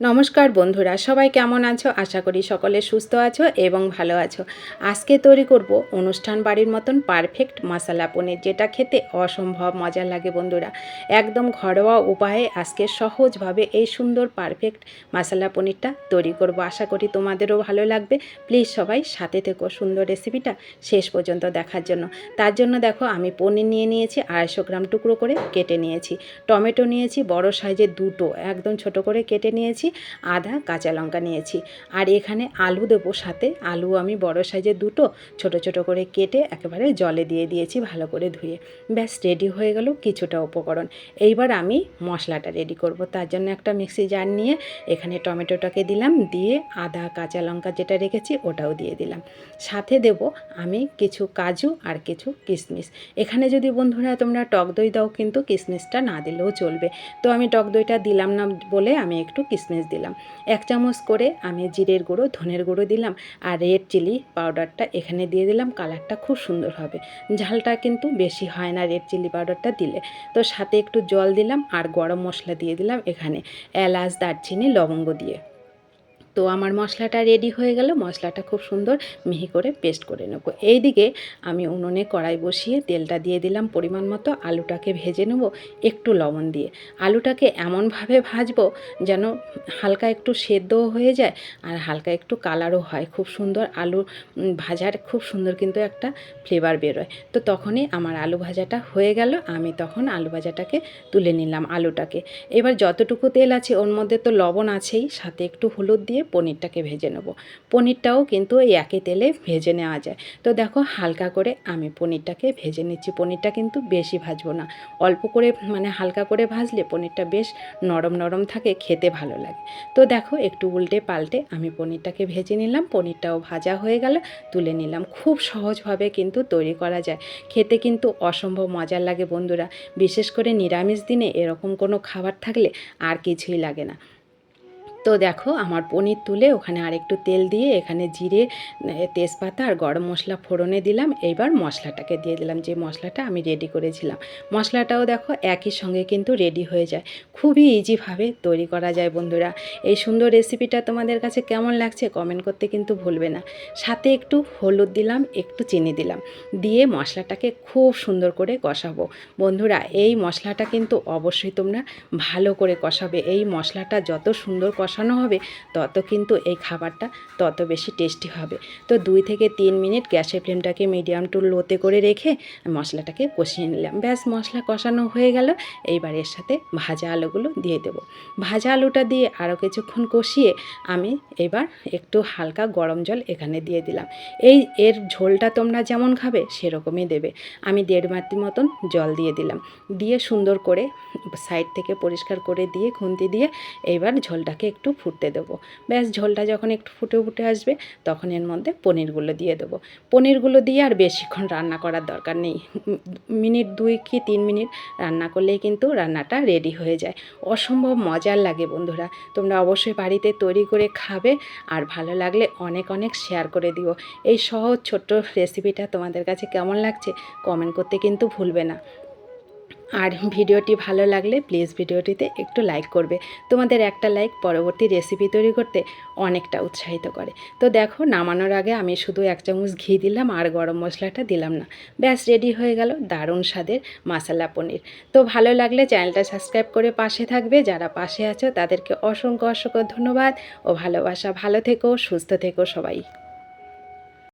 নমস্কার বন্ধুরা, সবাই কেমন আছো? আশা করি সকলে সুস্থ আছো এবং ভালো আছো। আজকে তৈরি করব অনুষ্ঠান বাড়ির মতন পারফেক্ট মশলা পনির, যেটা খেতে অসম্ভব মজা লাগে বন্ধুরা। একদম ঘরোয়া উপায়ে আজকে সহজভাবে এই সুন্দর পারফেক্ট মশলা পনিরটা তৈরি করব। আশা করি তোমাদেরও ভালো লাগবে। প্লিজ সবাই সাথে থেকো সুন্দর রেসিপিটা শেষ পর্যন্ত দেখার জন্য। তার জন্য দেখো আমি পনির নিয়ে নিয়েছি, আড়াইশো গ্রাম টুকরো করে কেটে নিয়েছি। টমেটো নিয়েছি বড় সাইজের দুটো, একদম ছোট করে কেটে নিয়েছি। আধা কাঁচা লঙ্কা নিয়েছি। আর এখানে আলু দেবো সাথে। আলু আমি বড় সাইজের দুটো, ছোট ছোট করে কেটে একেবারে জলে দিয়ে দিয়েছি ভালো করে ধুয়ে। ব্যাস রেডি হয়ে গেল কিছুটা উপকরণ। এইবার আমি মশলাটা রেডি করব। তার জন্য একটা মিক্সি জার নিয়ে এখানে টমেটোটাকে দিলাম, দিয়ে আদা, কাঁচা লঙ্কা যেটা রেখেছি ওটাও দিয়ে দিলাম। সাথে দেব আমি কিছু কাজু আর কিছু কিশমিশ। এখানে যদি বন্ধুরা তোমরা টক দই দাও কিন্তু কিশমিশটা না দিলেও চলবে। তো আমি টক দইটা দিলাম না বলে আমি একটু কিশমিশ দিলাম। এক চামচ করে আমি জিরের গুঁড়ো, ধনের গুঁড়ো দিলাম আর রেড চিলি পাউডারটা এখানে দিয়ে দিলাম। কালারটা খুব সুন্দর হবে। ঝালটা কিন্তু বেশি হয় না রেড চিলি পাউডারটা দিলে। তো সাথে একটু জল দিলাম আর গরম মশলা দিয়ে দিলাম এখানে। এলাচ, দারচিনি, লবঙ্গ দিয়ে। তো আমার মশলাটা রেডি হয়ে গেল। মশলাটা খুব সুন্দর মিহি করে পেস্ট করে নেব। এইদিকে আমি উনুনে কড়াই বসিয়ে তেলটা দিয়ে দিলাম পরিমাণ মতো। আলুটাকে ভেজে নেব একটু লবণ দিয়ে। আলুটাকে এমনভাবে ভাজবো যেন হালকা একটু সেদ্ধও হয়ে যায় আর হালকা একটু কালারও হয়। খুব সুন্দর আলু ভাজার খুব সুন্দর কিন্তু একটা ফ্লেভার বেরোয়। তো তখনই আমার আলু ভাজাটা হয়ে গেল। আমি তখন আলু ভাজাটাকে তুলে নিলাম আলুটাকে। এবার যতটুকু তেল আছে ওর মধ্যে তো লবণ আছেই, সাথে একটু হলুদ দিয়ে পনিরটাকে ভেজে নেব। পনিরটাও কিন্তু এই একই তেলে ভেজে নেওয়া যায়। তো দেখো হালকা করে আমি পনিরটাকে ভেজে নিচ্ছি। পনিরটা কিন্তু বেশি ভাজবো না। অল্প করে মানে হালকা করে ভাজলে পনিরটা বেশ নরম নরম থাকে, খেতে ভালো লাগে। তো দেখো একটু উল্টে পাল্টে আমি পনিরটাকে ভেজে নিলাম। পনিরটাও ভাজা হয়ে গেল, তুলে নিলাম। খুব সহজভাবে কিন্তু তৈরি করা যায়। খেতে কিন্তু অসম্ভব মজার লাগে বন্ধুরা। বিশেষ করে নিরামিষ দিনে এরকম কোনো খাবার থাকলে আর কিছুই লাগে না। তো দেখো আমার পনির তুলে ওখানে আরেকটু তেল দিয়ে এখানে জিরে তেজপাতা আর গরম মশলা ফোড়নে দিলাম। এইবার মশলাটাকে দিয়ে দিলাম। যে মশলাটা আমি রেডি করেছিলাম। মশলাটাও দেখো একই সঙ্গে কিন্তু রেডি হয়ে যায়। খুবই ইজিভাবে তৈরি করা যায় বন্ধুরা। এই সুন্দর রেসিপিটা তোমাদের কাছে কেমন লাগছে কমেন্ট করতে কিন্তু ভুলবে না। সাথে একটু হলুদ দিলাম, একটু চিনি দিলাম। দিয়ে মশলাটাকে খুব সুন্দর করে কষাবো। বন্ধুরা, এই মশলাটা কিন্তু অবশ্যই তোমরা ভালো করে কষাবে। এই মশলাটা যত সুন্দর কষ কষানো হবে, তত কিন্তু এই খাবারটা তত বেশি টেস্টি হবে। তো দুই থেকে তিন মিনিট গ্যাসের ফ্লেমটাকে মিডিয়াম টু লোতে করে রেখে মশলাটাকে কষিয়ে নিলাম। ব্যাস, মশলা কষানো হয়ে গেল। এইবার এর সাথে ভাজা আলুগুলো দিয়ে দেব। ভাজা আলুটা দিয়ে আরও কিছুক্ষণ কষিয়ে আমি এবার একটু হালকা গরম জল এখানে দিয়ে দিলাম। এই এর ঝোলটা তোমরা যেমন খাবে সেরকমই দেবে। আমি দেড় মাটি মতন জল দিয়ে দিলাম। দিয়ে সুন্দর করে সাইড থেকে পরিষ্কার করে দিয়ে খুন্তি দিয়ে এইবার ঝোলটাকে একটু ফুটতে দেবো। ব্যাস ঝোলটা যখন একটু ফুটে ফুটে আসবে, তখন এর মধ্যে পনিরগুলো দিয়ে দেবো। পনিরগুলো দিয়ে আর বেশিক্ষণ রান্না করার দরকার নেই। মিনিট দুই কি তিন মিনিট রান্না করলেই কিন্তু রান্নাটা রেডি হয়ে যায়। অসম্ভব মজার লাগে বন্ধুরা। তোমরা অবশ্যই বাড়িতে তৈরি করে খাবে আর ভালো লাগলে অনেক অনেক শেয়ার করে দিও। এই সহজ ছোট্ট রেসিপিটা তোমাদের কাছে কেমন লাগছে কমেন্ট করতে কিন্তু ভুলবে না। আর ভিডিওটি ভালো লাগলে প্লিজ ভিডিওটিতে একটু লাইক করবে। তোমাদের একটা লাইক পরবর্তী রেসিপি তৈরি করতে অনেকটা উৎসাহিত করে। তো দেখো, নামানোর আগে আমি শুধু এক চামচ ঘি দিলাম আর গরম মশলাটা দিলাম না। ব্যাস রেডি হয়ে গেল দারুণ স্বাদের মশালা পনির। তো ভালো লাগলে চ্যানেলটা সাবস্ক্রাইব করে পাশে থাকবে। যারা পাশে আছো তাদেরকে অসংখ্য অসংখ্য ধন্যবাদ ও ভালোবাসা। ভালো থেকো, সুস্থ থেকো সবাই।